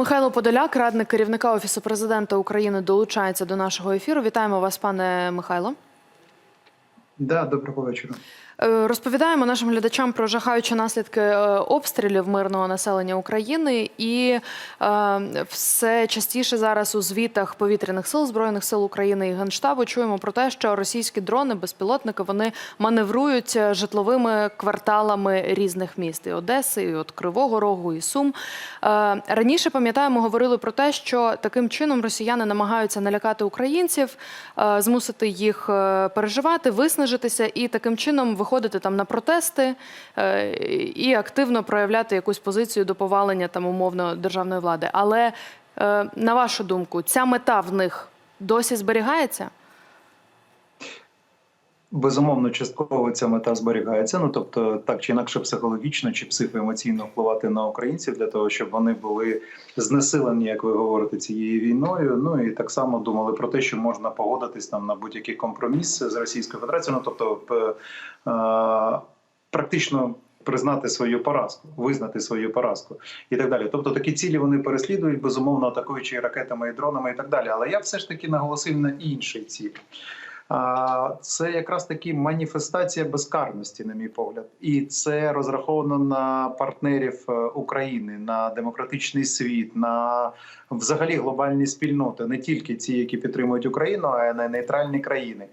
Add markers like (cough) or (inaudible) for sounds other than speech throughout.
Михайло Подоляк, радник керівника Офісу президента України, долучається до нашого ефіру. Вітаємо вас, пане Михайло. Да, доброго вечора. Е, Розповідаємо нашим глядачам про жахаючі наслідки е, обстрілів мирного населення України, і е, все частіше зараз у звітах повітряних сил збройних сил України і генштабу чуємо про те, що російські дрони, безпілотники, вони маневрують житловими кварталами різних міст. І Одеси, і от Кривого Рогу, і Сум. Раніше пам'ятаємо, говорили про те, що таким чином росіяни намагаються налякати українців, змусити їх переживати, виснажитися. І таким чином виходити там на протести е, і активно проявляти якусь позицію до повалення там умовно державної влади. Але е, на вашу думку, ця мета в них досі зберігається? Безумовно, частково ця мета зберігається. Ну тобто, так чи інакше, психологічно чи психоемоційно впливати на українців для того, щоб вони були знесилені, як ви говорите, цією війною. Ну і так само думали про те, що можна погодитись там на будь-який компроміс з Російською Федерацією. Ну тобто, е, практично. Признати свою поразку, визнати свою поразку і так далі. Тобто такі цілі вони переслідують, безумовно атакуючи ракетами, і дронами, і так далі. Але я все ж таки наголосив на іншій цілі. Це якраз таки маніфестація безкарності, на мій погляд, і це розраховано на партнерів е, України, на демократичний світ, на взагалі глобальні спільноти, не тільки ті, які підтримують Україну, а й на нейтральні країни.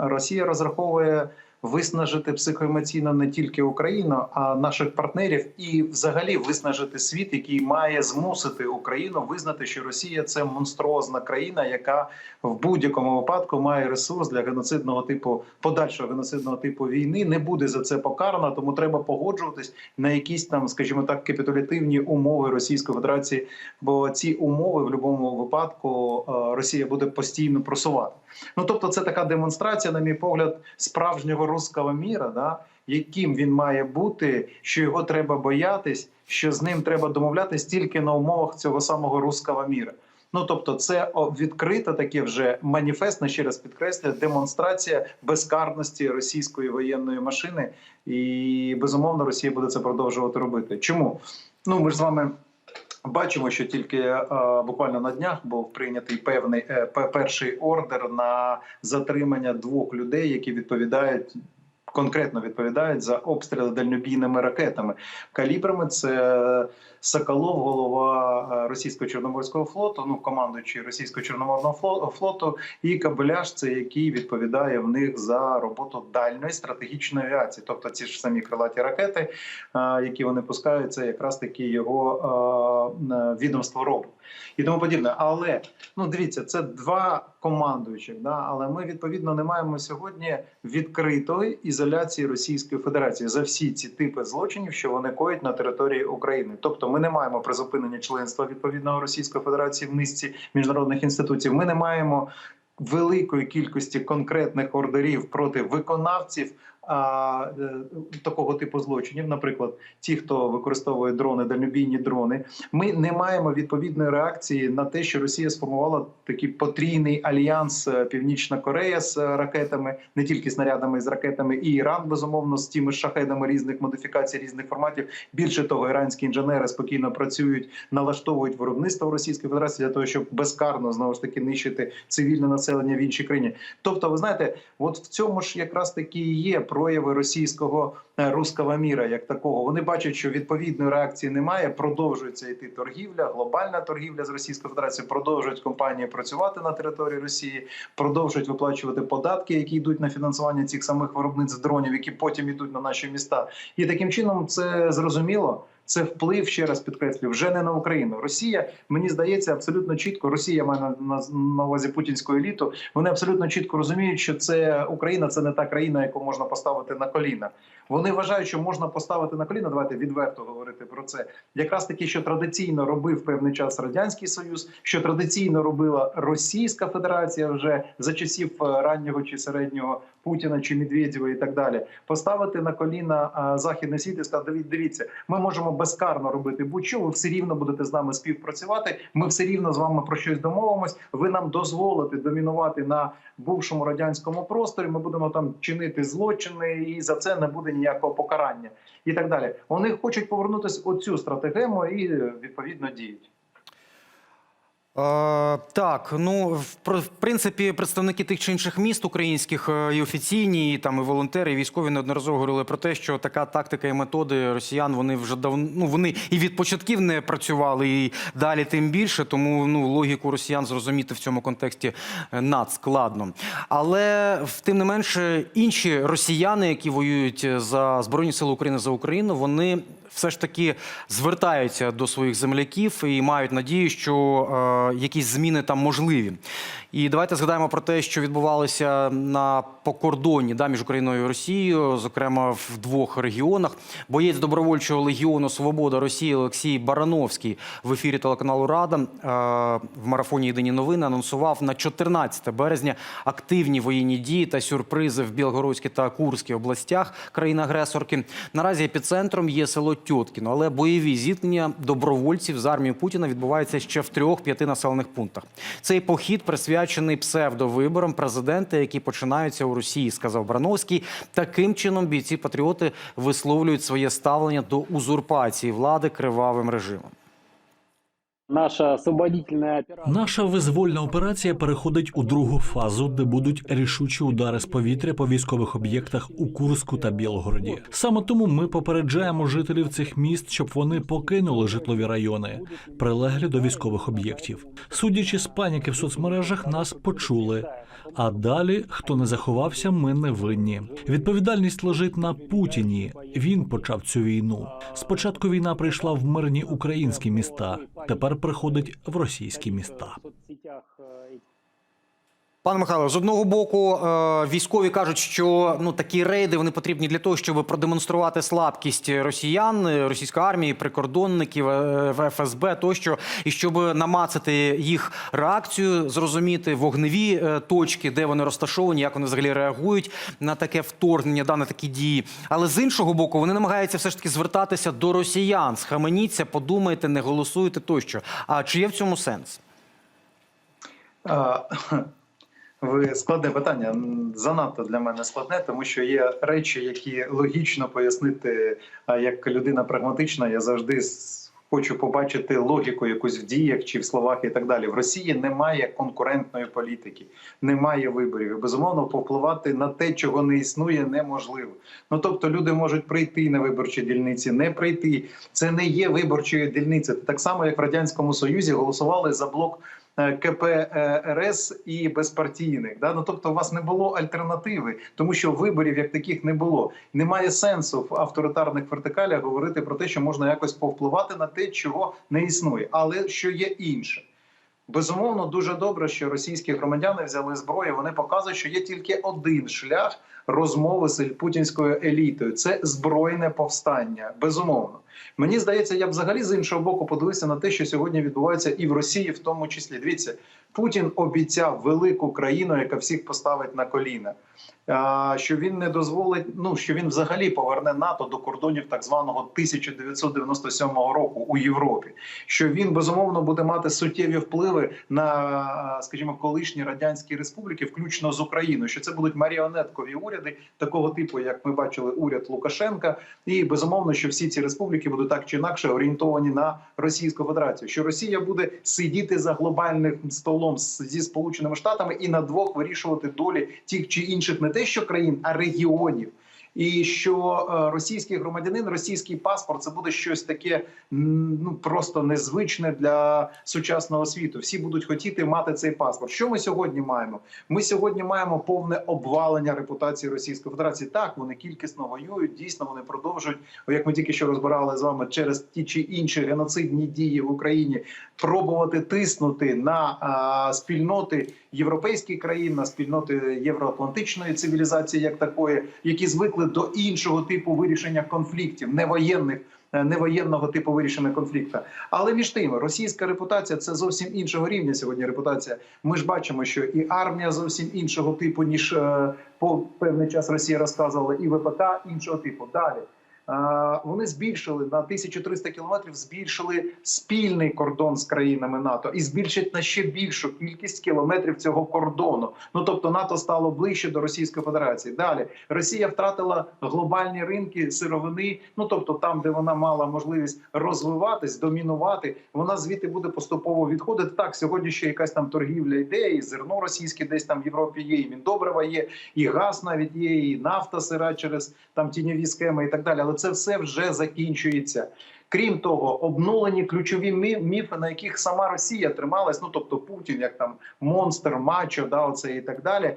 Росія розраховує. Виснажити психоемоційно не тільки Україну, а наших партнерів, і взагалі виснажити світ, який має змусити Україну визнати, що Росія це монструозна країна, яка в будь-якому випадку має ресурс для геноцидного типу подальшого геноцидного типу війни. Не буде за це покарано, тому треба погоджуватись на якісь там, скажімо так, капітулятивні умови Російської Федерації. Бо ці умови в будь-якому випадку е, Росія буде постійно просувати. Ну тобто, це така демонстрація, на мій погляд, справжнього руського міра, да, яким він має бути, що його треба боятись, що з ним треба домовлятись тільки на умовах цього самого руського міра. Ну тобто, це відкрита таке вже маніфестна, ще раз підкреслюю, демонстрація безкарності російської воєнної машини, і безумовно Росія буде це продовжувати робити. Чому? Ну ми ж з вами. Бачимо, що тільки е, буквально на днях був прийнятий певний е, перший ордер на затримання двох людей, які відповідають конкретно відповідають за обстріли дальнобійними ракетами. Калібрами це Соколов, голова е, російського чорноморського флоту, ну командуючий російського чорноморного фло- флоту, і Кабеляш, це який відповідає в них за роботу дальної стратегічної авіації, тобто ці ж самі крилаті ракети, е, які вони пускають, це якраз таки його е, е, відомство робить і тому подібне. Але ну дивіться, це два командуючих. Да? Але ми відповідно не маємо сьогодні відкритої ізоляції Російської Федерації за всі ці типи злочинів, що вони коють на території України. Тобто, ми не маємо призупинення членства відповідного Російської Федерації в низці міжнародних інституцій. Ми не маємо великої кількості конкретних ордерів проти виконавців. А, е, такого типу злочинів, наприклад, ті, хто використовує дрони, дальнобійні дрони, ми не маємо відповідної реакції на те, що Росія сформувала такий потрійний альянс е, Північна Корея з е, ракетами, не тільки снарядами з ракетами, і Іран безумовно з тими шахедами різних модифікацій, різних форматів. Більше того, іранські інженери спокійно працюють, налаштовують виробництво Російської Федерації для того, щоб безкарно знову ж таки нищити цивільне населення в іншій країні. Тобто, ви знаєте, от в цьому ж якраз таки і є прояви російського руского міра, як такого. Вони бачать, що відповідної реакції немає. Продовжується йти торгівля, глобальна торгівля з Російською Федерацією. Продовжують компанії працювати на території Росії, продовжують виплачувати податки, які йдуть на фінансування цих самих виробництв дронів, які потім йдуть на наші міста. І таким чином це зрозуміло. Це вплив ще раз підкреслю, вже не на Україну. Росія мені здається абсолютно чітко. Росія має на, увазі путінську еліту. Вони абсолютно чітко розуміють, що це Україна, це не та країна, яку можна поставити на коліна. Вони вважають, що можна поставити на коліна. Давайте відверто говорити про це. Якраз таки, що традиційно робив певний час радянський союз, що традиційно робила Російська Федерація вже за часів е, раннього чи середнього Путіна чи Медведєва і так далі. Поставити на коліна а, західний світ і сказати, дивіться, ми можемо безкарно робити будь-що. Ви все рівно будете з нами співпрацювати. Ми все рівно з вами про щось домовимось. Ви нам дозволите домінувати на бувшому радянському просторі. Ми будемо там чинити злочини, і за це не буде ніякого покарання, і так далі. Вони хочуть повернутися оцю стратегему і відповідно діють. Е, так, ну в, пр- в принципі, представники тих чи інших міст українських е, і офіційні, і там і волонтери, і військові неодноразово говорили про те, що така тактика і методи росіян вони вже давно ну вони і від початків не працювали, і далі тим більше. Тому ну логіку росіян зрозуміти в цьому контексті е, надскладно. Але тим не менше, інші росіяни, які воюють за збройні сили України за Україну, вони все ж таки звертаються до своїх земляків і мають надію, що е, якісь зміни там можливі. І давайте згадаємо про те, що відбувалося на покордоні да, між Україною і Росією, зокрема в двох регіонах. Боєць добровольчого легіону Свобода Росії Олексій Барановський в ефірі телеканалу Рада е, в марафоні Єдині новини анонсував на 14 березня активні воєнні дії та сюрпризи в Білгородській та Курській областях країни-агресорки. Наразі епіцентром є село Тьоткіно, але бойові зіткнення добровольців з армією Путіна відбуваються ще в трьох-п'яти населених пунктах. Цей похід присвячений псевдовиборам президента, які починаються у Росії, сказав Брановський. Таким чином бійці патріоти висловлюють своє ставлення до узурпації влади кривавим режимом. Наша освободительная операція. Наша визвольна операція переходить у другу фазу, де будуть рішучі удари з повітря по військових об'єктах у Курську та Білгороді. Саме тому ми попереджаємо жителів цих міст, щоб вони покинули житлові райони, прилеглі до військових об'єктів. Судячи з паніки в соцмережах, нас почули. А далі, хто не заховався, ми не винні. Відповідальність лежить на Путіні. Він почав цю війну. Спочатку війна прийшла в мирні українські міста. Тепер приходить в російські міста. Пане Михайло, з одного боку, е, військові кажуть, що ну такі рейди вони потрібні для того, щоб продемонструвати слабкість росіян, е, російської армії, прикордонників, е, в ФСБ тощо, і щоб намацати їх реакцію, зрозуміти вогневі точки, де вони розташовані, як вони взагалі реагують на таке вторгнення, да, на такі дії. Але з іншого боку, вони намагаються все ж таки звертатися до росіян. Схаменіться, подумайте, не голосуйте тощо. А чи є в цьому сенс? Ви складне питання. Занадто для мене складне, тому що є речі, які логічно пояснити. А як людина прагматична, я завжди хочу побачити логіку якусь в діях чи в словах і так далі. В Росії немає конкурентної політики, немає виборів. Безумовно, повпливати на те, чого не існує, неможливо. Ну тобто, люди можуть прийти на виборчі дільниці, не прийти. Це не є виборчою дільницею. Так само, як в радянському союзі голосували за блок. Е, КПРС і безпартійних. Да? Ну, тобто, у вас не було альтернативи, тому що виборів як таких не було. Немає сенсу в авторитарних вертикалях говорити про те, що можна якось повпливати на те, чого не існує, але що є інше. Безумовно, дуже добре, що російські громадяни взяли зброю. Вони показують, що є тільки один шлях розмови з путінською елітою це збройне повстання. Безумовно, мені здається, я взагалі з іншого боку подивився на те, що сьогодні відбувається і в Росії, в тому числі. Дивіться, Путін обіцяв велику країну, яка всіх поставить на коліна. Що він не дозволить, ну що він взагалі поверне НАТО до кордонів так званого 1997 року у Європі. Що він безумовно буде мати суттєві впливи на, скажімо, колишні радянські республіки, включно з Україною. Що це будуть маріонеткові уряди такого типу, як ми бачили, уряд Лукашенка, і безумовно, що всі ці республіки будуть так чи інакше орієнтовані на Російську Федерацію. Що Росія буде сидіти за глобальним столом зі Сполученими Штатами і на двох вирішувати долі тих чи інших не те, що країн, а регіонів. І що е, російський громадянин, російський паспорт це буде щось таке ну просто незвичне для сучасного світу. Всі будуть хотіти мати цей паспорт. Що ми сьогодні маємо? Ми сьогодні маємо повне обвалення репутації Російської Федерації. Так вони кількісно воюють. Дійсно, вони продовжують, як ми тільки що розбирали з вами через ті чи інші геноцидні дії в Україні, пробувати тиснути на а, спільноти європейських країн, на спільноти євроатлантичної цивілізації, як такої, які звикли до іншого типу вирішення конфліктів, не воєнних. е, Невоєнного типу вирішення конфлікту, але між тим, російська репутація це зовсім іншого рівня. Сьогодні репутація. Ми ж бачимо, що і армія зовсім іншого типу, ніж е, по певний час Росія розказувала, і ВПК іншого типу. Далі вони збільшили на 1300 кілометрів, збільшили спільний кордон з країнами НАТО і збільшать на ще більшу кількість кілометрів цього кордону. Ну тобто НАТО стало ближче до Російської Федерації. Далі Росія втратила глобальні ринки сировини. Ну тобто, там, де вона мала можливість розвиватись, домінувати, вона звідти буде поступово відходити. Так, сьогодні ще якась там торгівля йде, і зерно російське десь там в Європі є, і міндобрива є, і газ навіть є, і нафта сира через там тіньові схеми і так далі. Але це все вже закінчується. Крім того, обнулені ключові міфи, на яких сама Росія трималась. Ну тобто Путін, як там монстр, мачо, да, оце і так далі.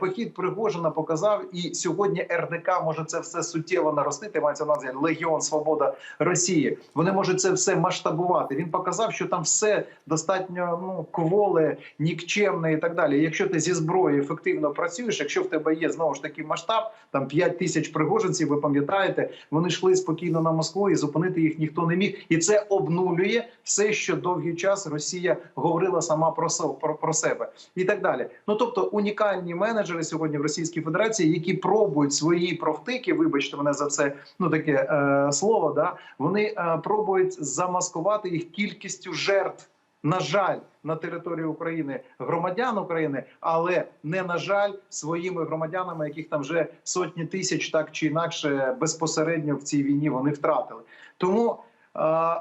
Похід Пригожина показав, і сьогодні РДК може це все суттєво наростити. Мається на увазі Легіон Свобода Росії. Вони можуть це все масштабувати. Він показав, що там все достатньо ну кволе, нікчемне і так далі. Якщо ти зі зброєю ефективно працюєш, якщо в тебе є знову ж таки масштаб, там 5 тисяч пригожинців, ви пам'ятаєте, вони йшли спокійно на Москву і зупинити їх ніхто не міг. І це обнулює все, що довгий час Росія говорила сама про про, про себе і так далі. Ну тобто унікальні менеджери сьогодні в Російській Федерації, які пробують свої профтики, вибачте мене за це ну таке е, слово. Да вони е, пробують замаскувати їх кількістю жертв. На жаль, на території України громадян України, але не на жаль, своїми громадянами, яких там вже сотні тисяч, так чи інакше, безпосередньо в цій війні вони втратили. Тому,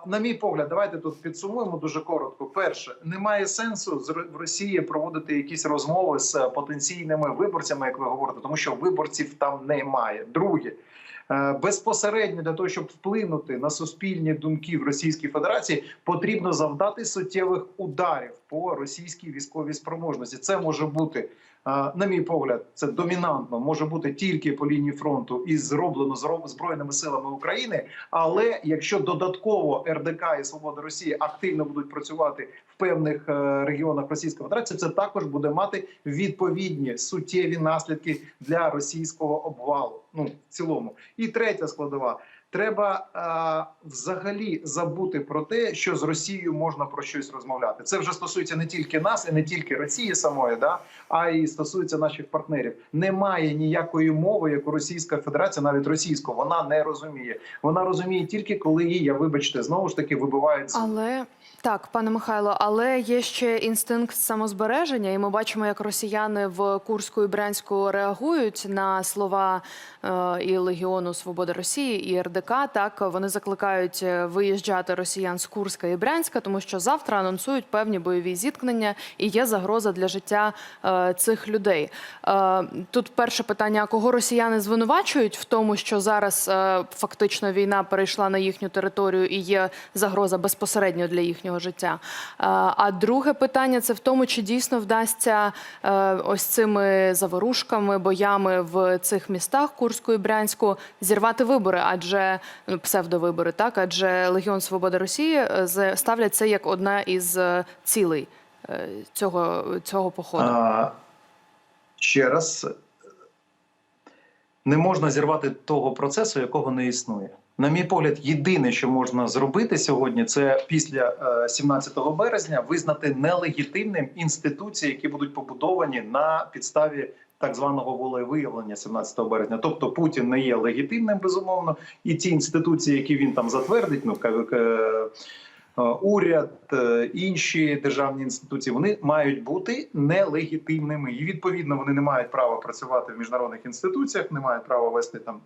на мій погляд, давайте тут підсумуємо дуже коротко. Перше, немає сенсу в Росії проводити якісь розмови з потенційними виборцями, як ви говорите, тому що виборців там немає. Друге. е, Безпосередньо для того, щоб вплинути на суспільні думки в Російській Федерації, потрібно завдати суттєвих ударів по російській військовій спроможності. Це може бути, на мій погляд, це домінантно може бути тільки по лінії фронту і зроблено зро- збройними силами України. Але якщо додатково РДК і Свобода Росії активно будуть працювати в певних е, регіонах Російської Федерації, це також буде мати відповідні суттєві наслідки для російського обвалу. Ну в цілому, і третя складова. Треба е, взагалі забути про те, що з Росією можна про щось розмовляти. Це вже стосується не тільки нас і не тільки Росії самої, да а й стосується наших партнерів. Немає ніякої мови, яку Російська Федерація, навіть російську, вона не розуміє. Вона розуміє тільки коли її, я вибачте, знову ж таки вибивають Але так, пане Михайло, але є ще інстинкт самозбереження, і ми бачимо, як росіяни в Курську і Брянську реагують на слова е, і Легіону Свободи Росії і РДК. Так вони закликають е, виїжджати росіян з Курська і Брянська, тому що завтра анонсують певні бойові зіткнення і є загроза для життя е, цих людей. Е, тут перше питання: кого росіяни звинувачують в тому, що зараз е, фактично війна перейшла на їхню територію і є загроза безпосередньо для їхнього життя. Е, А друге питання це в тому, чи дійсно вдасться е, ось цими заворушками, боями в цих містах Курську і Брянську зірвати вибори, адже ну, псевдовибори, так адже Легіон Свободи Росії е, ставлять це як одна із е, цілей е, цього, цього походу. А, ще раз не можна зірвати того процесу, якого не існує. На мій погляд, єдине, що можна зробити сьогодні, це після е, 17 березня визнати нелегітимним інституції, які будуть побудовані на підставі так званого волевиявлення 17 березня. Тобто Путін не є легітимним, безумовно, і ті інституції, які він там затвердить, ну е, уряд, е, інші державні інституції, вони мають бути нелегітимними. І відповідно вони не мають права працювати в міжнародних інституціях, не мають права вести там.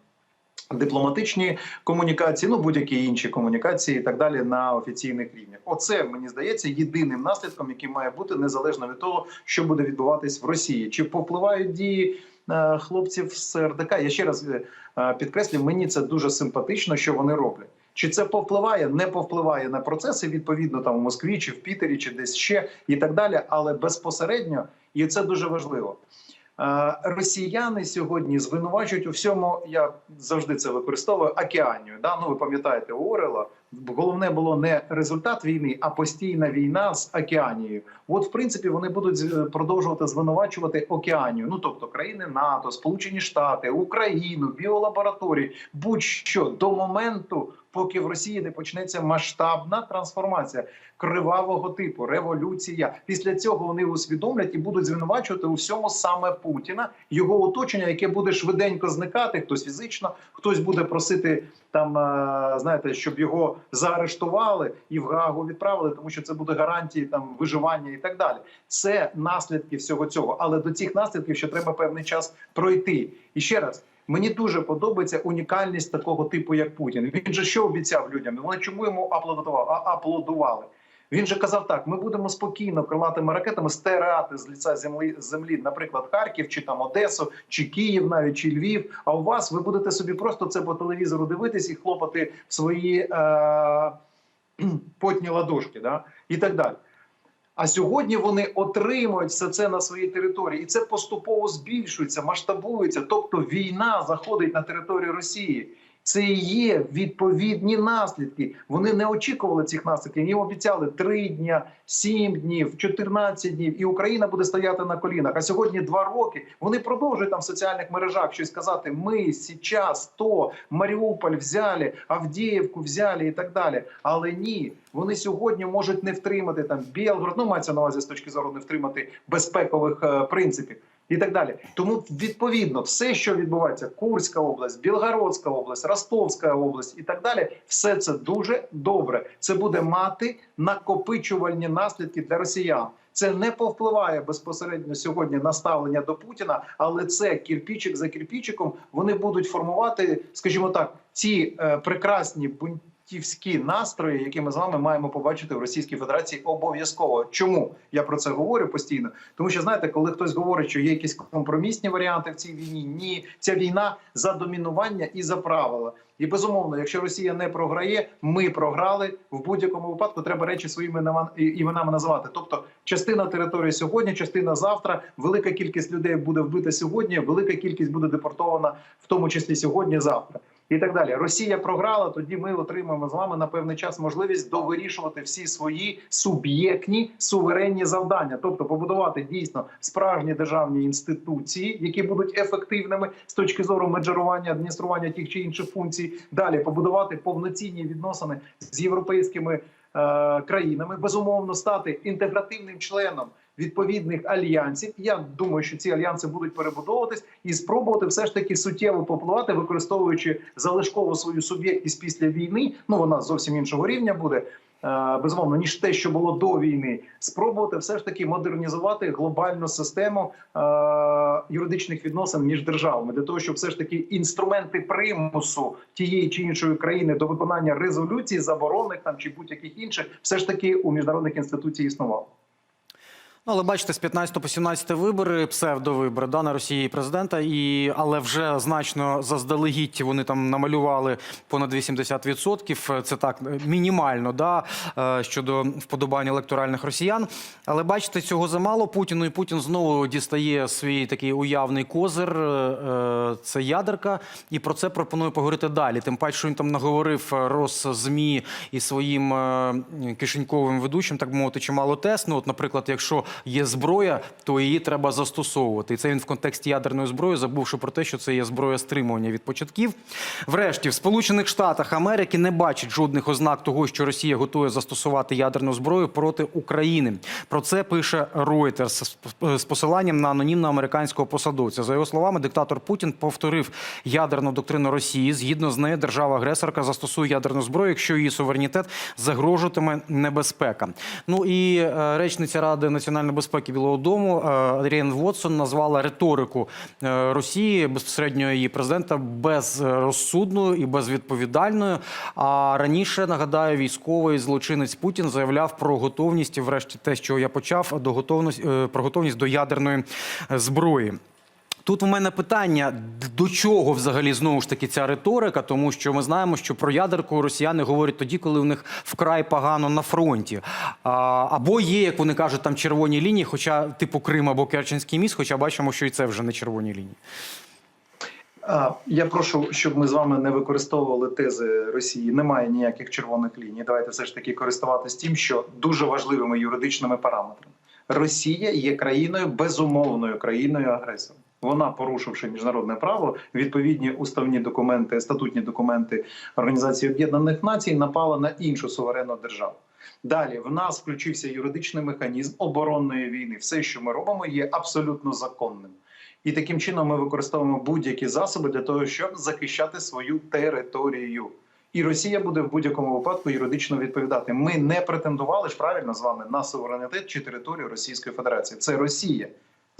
Дипломатичні комунікації, ну будь-які інші комунікації, і так далі на офіційних рівнях. Оце мені здається єдиним наслідком, який має бути незалежно від того, що буде відбуватись в Росії. Чи попливають дії е, хлопців з РДК? Я ще раз е, підкреслю, мені це дуже симпатично, що вони роблять. Чи це повпливає, не повпливає на процеси відповідно там в Москві, чи в Пітері, чи десь ще і так далі, але безпосередньо, і це дуже важливо. Е, Росіяни сьогодні звинувачують у всьому. Я завжди це використовую океанію. Да? Ну ви пам'ятаєте Орела. Головне було не результат війни, а постійна війна з океанією. От, в принципі, вони будуть з- продовжувати звинувачувати океанію. Ну тобто країни НАТО, Сполучені Штати, Україну, біолабораторії, будь-що до моменту, поки в Росії не почнеться масштабна трансформація кривавого типу, революція. Після цього вони усвідомлять і будуть звинувачувати у всьому саме Путіна, його оточення, яке буде швиденько зникати, хтось фізично, хтось буде просити там, е, знаєте, щоб його заарештували і в Гаагу відправили, тому що це буде гарантії там виживання і так далі. Це наслідки всього цього. Але до цих наслідків ще треба певний час пройти. І ще раз. Мені дуже подобається унікальність такого типу, як Путін. Він же що обіцяв людям? Вони чому йому аплодували? Аплодували? Він же казав так: ми будемо спокійно крилатими ракетами стирати з лиця землі землі, наприклад, Харків, чи там Одесу, чи Київ, навіть чи Львів. А у вас ви будете собі просто це по телевізору дивитись і хлопати в свої е- (clears throat) потні ладошки, да? і так далі. А сьогодні вони отримують все це на своїй території, і це поступово збільшується, масштабується. Тобто війна заходить на територію Росії. Це і є відповідні наслідки. Вони не очікували цих наслідків. Їм обіцяли 3 дня, 7 днів, 14 днів, і Україна буде стояти на колінах. А сьогодні 2 роки. Вони продовжують там в соціальних мережах щось казати. Ми зараз то Маріуполь взяли, Авдіївку взяли і так далі. Але ні, вони сьогодні можуть не втримати там Білгород. Ну мається на увазі з точки зору не втримати безпекових е, принципів. І так далі, тому відповідно все, що відбувається, Курська область, Білгородська область, Ростовська область і так далі, все це дуже добре. Це буде мати накопичувальні наслідки для росіян. Це не повпливає безпосередньо сьогодні на ставлення до Путіна, але це кірпічик за кірпічиком. Вони будуть формувати, скажімо так, ці е, прекрасні бунтівські настрої, які ми з вами маємо побачити в Російській Федерації обов'язково. Чому я про це говорю постійно? Тому що знаєте, коли хтось говорить, що є якісь компромісні варіанти в цій війні, ні, ця війна за домінування і за правила. І безумовно, якщо Росія не програє, ми програли в будь-якому випадку. Треба речі своїми іменами називати. Тобто, частина території сьогодні, частина завтра. Велика кількість людей буде вбита сьогодні. Велика кількість буде депортована, в тому числі сьогодні, завтра. І так далі. Росія програла. Тоді ми отримаємо з вами на певний час можливість довирішувати всі свої суб'єктні суверенні завдання, тобто побудувати дійсно справжні державні інституції, які будуть ефективними з точки зору менеджерування, адміністрування тих чи інших функцій. Далі побудувати повноцінні відносини з європейськими е, країнами, безумовно, стати інтегративним членом. Відповідних альянсів, я думаю, що ці альянси будуть перебудовуватись і спробувати все ж таки суттєво попливати, використовуючи залишкову свою суб'єктність після війни. Ну вона зовсім іншого рівня буде. е, Безумовно, ніж те, що було до війни, спробувати все ж таки модернізувати глобальну систему е, юридичних відносин між державами для того, щоб все ж таки інструменти примусу тієї чи іншої країни до виконання резолюцій, заборонних там чи будь-яких інших, все ж таки у міжнародних інституцій існувало. Ну, але бачите, з 15 по 17 вибори, псевдовибори да, на Росії президента, і але вже значно заздалегідь вони там намалювали понад 80%. Це так мінімально, да, е, щодо вподобання електоральних росіян. Але бачите, цього замало Путіну, і Путін знову дістає свій такий уявний козир. е, Це ядерка, і про це пропоную поговорити далі. Тим паче, що він там наговорив Росзмі і своїм е, кишеньковим ведучим, так мовити, чимало тест. Ну, от, наприклад, якщо є зброя, то її треба застосовувати. І це він в контексті ядерної зброї, забувши про те, що це є зброя стримування від початків. Врешті, в Сполучених Штатах Америки не бачать жодних ознак того, що Росія готує застосувати ядерну зброю проти України. Про це пише Reuters з- посиланням на анонімного американського посадовця. За його словами, диктатор Путін повторив ядерну доктрину Росії. Згідно з нею, держава-агресорка застосує ядерну зброю, якщо її суверенітет загрожуватиме небезпека. Ну і е, речниця Ради національної безпеки Білого Дому Адріан Вотсон назвала риторику е, Росії безпосередньо її президента безрозсудною і безвідповідальною. А раніше нагадаю, військовий злочинець Путін заявляв про готовність, врешті те, що я почав, до готовності е, про готовність до ядерної е, зброї. Тут у мене питання: до чого взагалі знову ж таки ця риторика? Тому що ми знаємо, що про ядерку росіяни говорять тоді, коли у них вкрай погано на фронті. Або є, як вони кажуть, там червоні лінії, хоча типу Крим або Керченський міст, хоча бачимо, що і це вже не червоні лінії. Я прошу, щоб ми з вами не використовували тези Росії. Немає ніяких червоних ліній. Давайте все ж таки користуватись тим, що дуже важливими юридичними параметрами. Росія є країною безумовною країною агресором. Вона, порушивши міжнародне право, відповідні уставні документи, статутні документи Організації Об'єднаних Націй, напала на іншу суверенну державу. Далі в нас включився юридичний механізм оборонної війни. Все, що ми робимо, є абсолютно законним. І таким чином ми використовуємо будь-які засоби для того, щоб захищати свою територію. І Росія буде в будь-якому випадку юридично відповідати. Ми не претендували ж правильно з вами на суверенітет чи територію Російської Федерації. Це Росія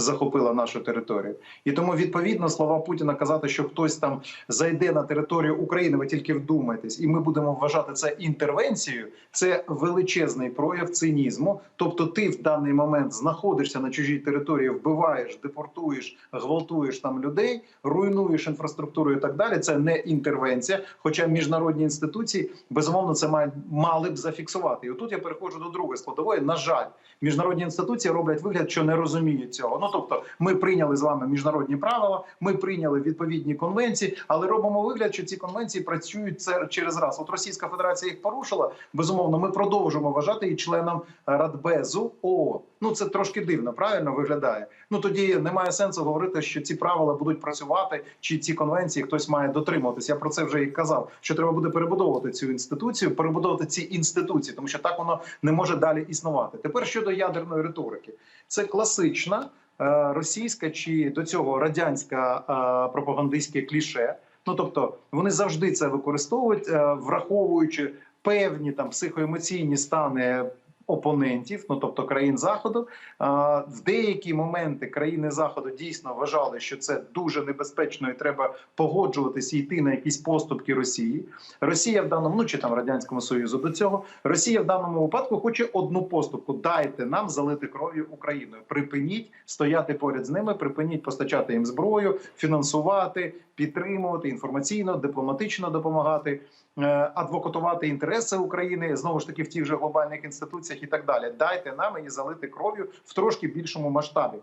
захопила нашу територію. І тому відповідно слова Путіна казати, що хтось там зайде на територію України. Ви тільки вдумайтесь, і ми будемо вважати це інтервенцією. Це величезний прояв цинізму. Тобто, ти в даний момент знаходишся на чужій території, вбиваєш, депортуєш, гвалтуєш там людей, руйнуєш інфраструктуру і так далі. Це не інтервенція. Хоча міжнародні інституції безумовно це мають мали б зафіксувати. І отут я переходжу до другої складової. На жаль, міжнародні інституції роблять вигляд, що не розуміють цього. Ну тобто, ми прийняли з вами міжнародні правила, ми прийняли відповідні конвенції, але робимо вигляд, що ці конвенції працюють через раз. От Російська Федерація їх порушила. Безумовно, ми продовжимо вважати її членом Радбезу ООН. Ну це трошки дивно, правильно виглядає. Ну тоді немає сенсу говорити, що ці правила будуть працювати, чи ці конвенції хтось має дотримуватися. Я про це вже і казав. Що треба буде перебудовувати цю інституцію, перебудовувати ці інституції, тому що так воно не може далі існувати. Тепер щодо ядерної риторики, це класична е, російська чи до цього радянська е, пропагандистське кліше. Ну тобто вони завжди це використовують, е, враховуючи певні там психоемоційні стани опонентів, ну тобто країн заходу. В деякі моменти країни заходу дійсно вважали, що це дуже небезпечно, і треба погоджуватися йти на якісь поступки Росії. Росія в даному ну чи там радянському союзу до цього. Росія в даному випадку хоче одну поступку: дайте нам залити кров'ю Україною. Припиніть стояти поряд з ними, припиніть постачати їм зброю, фінансувати, підтримувати інформаційно, дипломатично допомагати. Е, Адвокатувати інтереси України знову ж таки в тих же глобальних інституціях і так далі. Дайте нам її залити кров'ю в трошки більшому масштабі.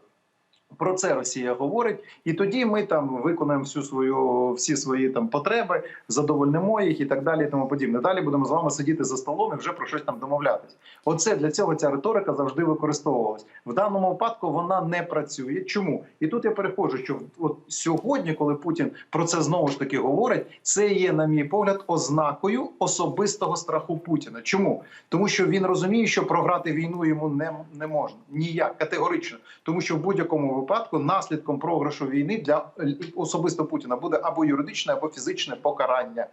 Про це Росія говорить, і тоді ми там виконаємо всю свою всі свої там потреби, задовольнимо їх і так далі. І тому подібне. Далі будемо з вами сидіти за столом і вже про щось там домовлятись. Оце для цього ця риторика завжди використовувалась. В даному випадку вона не працює. Чому? І тут я переходжу, що от сьогодні, коли Путін про це знову ж таки говорить, це є, на мій погляд, ознакою особистого страху Путіна. Чому? Тому що він розуміє, що програти війну йому не, не можна ніяк категорично, тому що в будь-якому випадку наслідком програшу війни для е, особисто Путіна буде або юридичне, або фізичне покарання.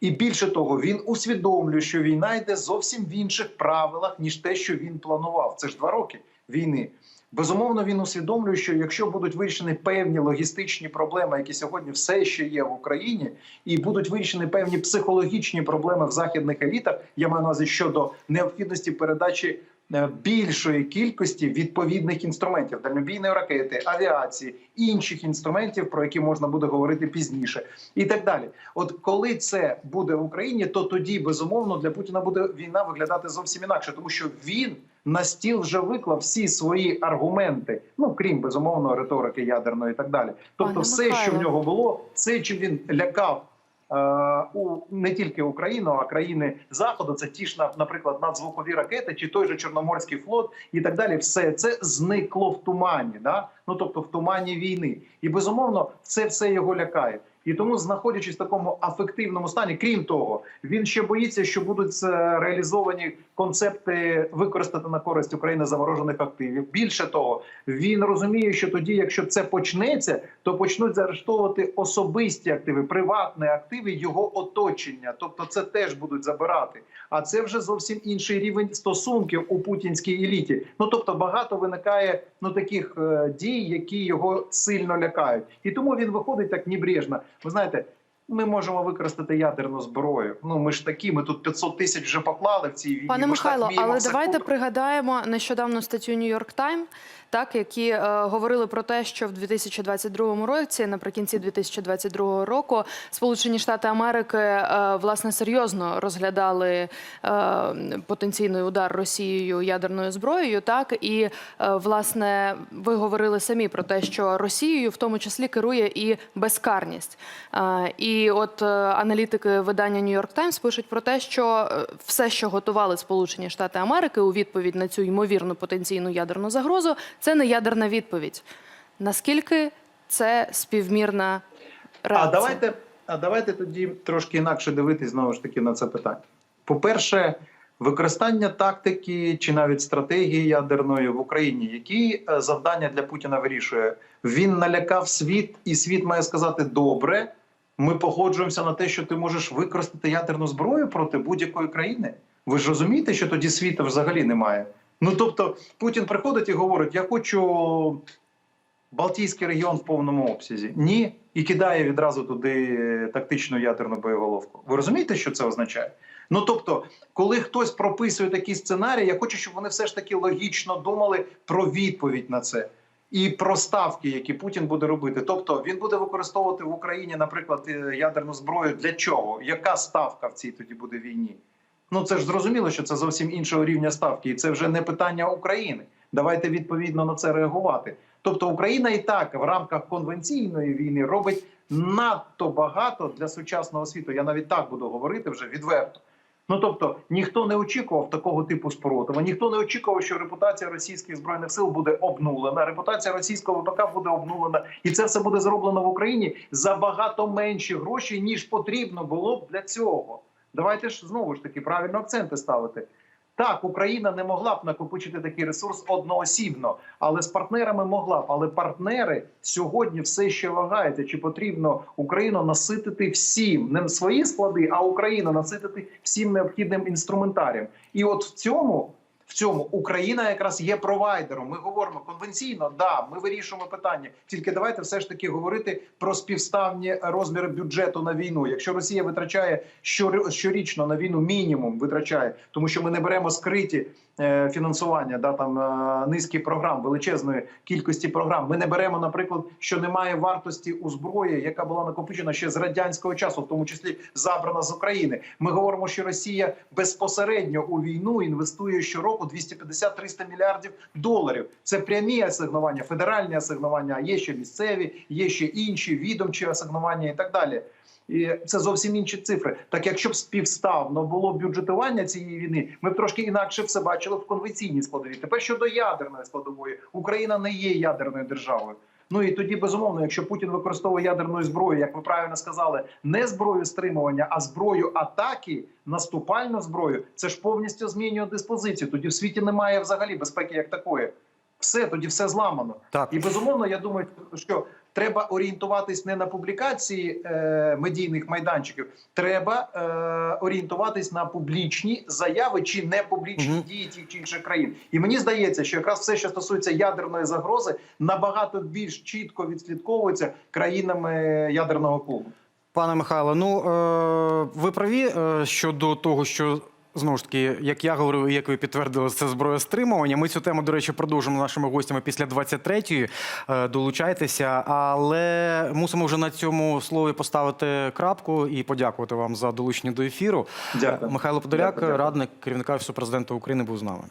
І більше того, він усвідомлює, що війна йде зовсім в інших правилах, ніж те, що він планував. Це ж два роки війни. Безумовно, він усвідомлює, що якщо будуть вирішені певні логістичні проблеми, які сьогодні все ще є в Україні, і будуть вирішені певні психологічні проблеми в західних елітах, я маю на увазі щодо необхідності передачі більшої кількості відповідних інструментів дальнобійної ракети, авіації, інших інструментів, про які можна буде говорити пізніше, і так далі. От коли це буде в Україні, то тоді безумовно для Путіна буде війна виглядати зовсім інакше, тому що він на стіл вже виклав всі свої аргументи, ну крім безумовно риторики ядерної і так далі. Тобто, Пане все, що в нього було, все, чим він лякав. Е, У не тільки Україну, а країни заходу, це ті ж на- наприклад, надзвукові ракети, чи той же Чорноморський флот, і так далі. Все це зникло в тумані, да? ну тобто в тумані війни, і безумовно це все його лякає. І тому, знаходячись в такому афективному стані, крім того, він ще боїться, що будуть е, реалізовані концепти використати на користь України заморожених активів. Більше того, він розуміє, що тоді, якщо це почнеться, то почнуть заарештовувати особисті активи, приватні активи його оточення. Тобто, це теж будуть забирати. А це вже зовсім інший рівень стосунків у путінській еліті. Ну тобто, багато виникає ну таких е, дій, які його сильно лякають, і тому він виходить так небрежно. Ви знаєте. Ми можемо використати ядерну зброю. Ну ми ж такі. Ми тут 500 тисяч вже поклали в цій війні. Пане Ми Михайло, але давайте пригадаємо нещодавну статтю New York Times, так які е, говорили про те, що в 2022 році, наприкінці 2022 року, Сполучені Штати Америки е, власне серйозно розглядали е, потенційний удар Росією ядерною зброєю. Так і е, власне ви говорили самі про те, що Росією в тому числі керує і безкарність. Е, І от е, аналітики видання York Times пишуть про те, що е, все, що готували Сполучені Штати Америки у відповідь на цю ймовірну потенційну ядерну загрозу, це не ядерна відповідь. Наскільки це співмірна реакція? А давайте, а давайте тоді трошки інакше дивитись знову ж таки на це питання. По-перше, використання тактики чи навіть стратегії ядерної в Україні, які е, завдання для Путіна вирішує, він налякав світ, і світ має сказати: добре, ми погоджуємося на те, що ти можеш використати ядерну зброю проти будь-якої країни. Ви ж розумієте, що тоді світу взагалі немає. Ну тобто, Путін приходить і говорить: Я хочу Балтійський регіон в повному обсязі. Ні, і кидає відразу туди тактичну ядерну боєголовку. Ви розумієте, що це означає? Ну тобто, коли хтось прописує такі сценарії, я хочу, щоб вони все ж таки логічно думали про відповідь на це. І про ставки, які Путін буде робити, тобто він буде використовувати в Україні, наприклад, е, ядерну зброю для чого? Яка ставка в цій тоді буде війні? Ну це ж зрозуміло, що це зовсім іншого рівня ставки, і це вже не питання України. Давайте відповідно на це реагувати. Тобто Україна і так в рамках конвенційної війни робить надто багато для сучасного світу. Я навіть так буду говорити вже відверто. Ну тобто ніхто не очікував такого типу спротиву, ніхто не очікував, що репутація російських збройних сил буде обнулена. Репутація російського ВПК буде обнулена, і це все буде зроблено в Україні за багато менші гроші, ніж потрібно було б для цього. Давайте ж знову ж таки правильно акценти ставити. Так, Україна не могла б накопичити такий ресурс одноосібно, але з партнерами могла б. Але партнери сьогодні все ще вагаються, чи потрібно Україну наситити всім, не свої склади, а Україну наситити всім необхідним інструментарієм. І от в цьому. В цьому Україна якраз є провайдером. Ми говоримо конвенційно, да, ми вирішуємо питання. Тільки давайте все ж таки говорити про співставні розміри бюджету на війну. Якщо Росія витрачає щор- щорічно на війну мінімум витрачає, тому що ми не беремо скриті е, фінансування, да там е, низки програм, величезної кількості програм. Ми не беремо, наприклад, що немає вартості у зброї, яка була накопичена ще з радянського часу, в тому числі забрана з України. Ми говоримо, що Росія безпосередньо у війну інвестує щороку 250-300 мільярдів доларів. Це прямі асигнування, федеральні асигнування, а є ще місцеві, є ще інші відомчі асигнування і так далі. І це зовсім інші цифри. Так якщо б співставно було бюджетування цієї війни, ми б трошки інакше все бачили в конвенційній складові. Тепер щодо ядерної складової, Україна не є ядерною державою. Ну і тоді безумовно, якщо Путін використовує ядерну зброю, як ви правильно сказали, не зброю стримування, а зброю атаки, наступальну зброю, це ж повністю змінює диспозицію. Тоді в світі немає взагалі безпеки як такої. Все тоді все зламано. Так. І безумовно, я думаю, що треба орієнтуватись не на публікації е, медійних майданчиків, треба е, орієнтуватись на публічні заяви чи не публічні Мгм. дії тих чи інших країн. І мені здається, що якраз все, що стосується ядерної загрози, набагато більш чітко відслідковується країнами ядерного клубу. Пане Михайло, ну е, ви праві е, щодо того, що знову ж таки, як я говорив, і як ви підтвердили, це зброя стримування. Ми цю тему, до речі, продовжимо нашими гостями після 23-ї. Е, долучайтеся, але мусимо вже на цьому слові поставити крапку і подякувати вам за долучення до ефіру. Дякую. Михайло Подоляк, Дякую, дякую. радник керівника Офісу президента України, був з нами.